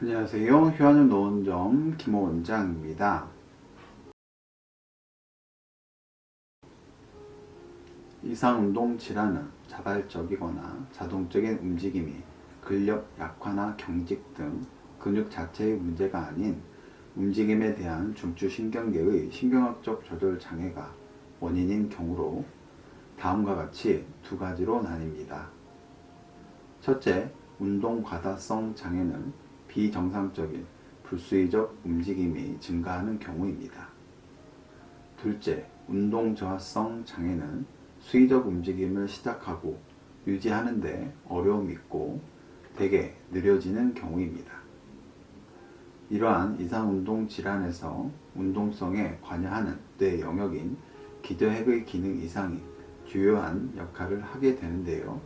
안녕하세요. 휴안의 노원점 김호 원장입니다. 이상 운동 질환은 자발적이거나 자동적인 움직임이 근력 약화나 경직 등 근육 자체의 문제가 아닌 움직임에 대한 중추신경계의 신경학적 조절 장애가 원인인 경우로 다음과 같이 두 가지로 나뉩니다. 첫째, 운동 과다성 장애는 비정상적인 불수의적 움직임이 증가하는 경우입니다. 둘째, 운동 저하성 장애는 수의적 움직임을 시작하고 유지하는데 어려움이 있고 대개 느려지는 경우입니다. 이러한 이상운동 질환에서 운동성에 관여하는 뇌 영역인 기저핵의 기능 이상이 주요한 역할을 하게 되는데요.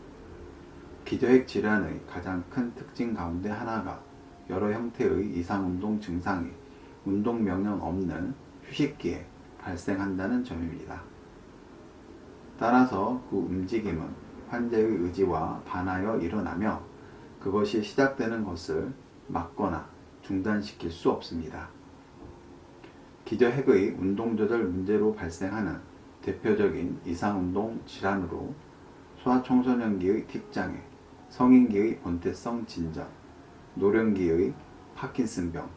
기저핵 질환의 가장 큰 특징 가운데 하나가 여러 형태의 이상운동 증상이 운동 명령 없는 휴식기에 발생한다는 점입니다. 따라서 그 움직임은 환자의 의지와 반하여 일어나며 그것이 시작되는 것을 막거나 중단시킬 수 없습니다. 기저핵의 운동조절 문제로 발생하는 대표적인 이상운동 질환으로 소아청소년기의 틱장애, 성인기의 본태성 진전, 노령기의 파킨슨병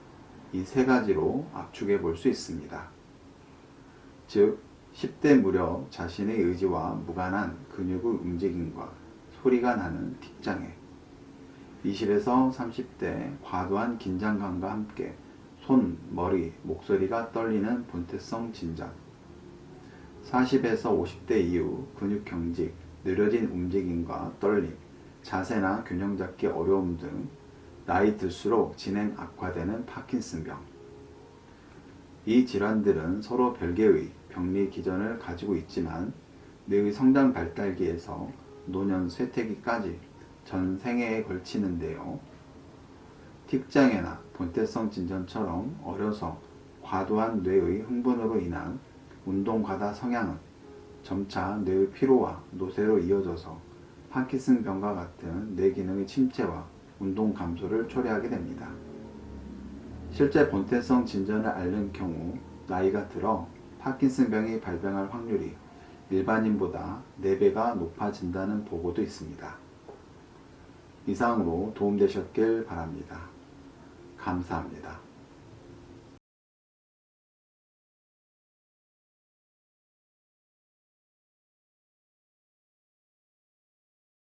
이 세 가지로 압축해 볼 수 있습니다. 즉 10대 무렵 자신의 의지와 무관한 근육의 움직임과 소리가 나는 틱장애 20에서 30대 과도한 긴장감과 함께 손, 머리, 목소리가 떨리는 본태성 진전 40에서 50대 이후 근육 경직, 느려진 움직임과 떨림, 자세나 균형 잡기 어려움 등 나이 들수록 진행 악화되는 파킨슨병. 이 질환들은 서로 별개의 병리 기전을 가지고 있지만 뇌의 성장 발달기에서 노년 쇠퇴기까지 전 생애에 걸치는데요. 틱장애나 본태성 진전처럼 어려서 과도한 뇌의 흥분으로 인한 운동 과다 성향은 점차 뇌의 피로와 노쇠로 이어져서 파킨슨 병과 같은 뇌 기능의 침체와 운동 감소를 초래하게 됩니다. 실제 본태성 진전을 앓는 경우 나이가 들어 파킨슨병이 발병할 확률이 일반인보다 4배가 높아진다는 보고도 있습니다. 이상으로 도움되셨길 바랍니다. 감사합니다.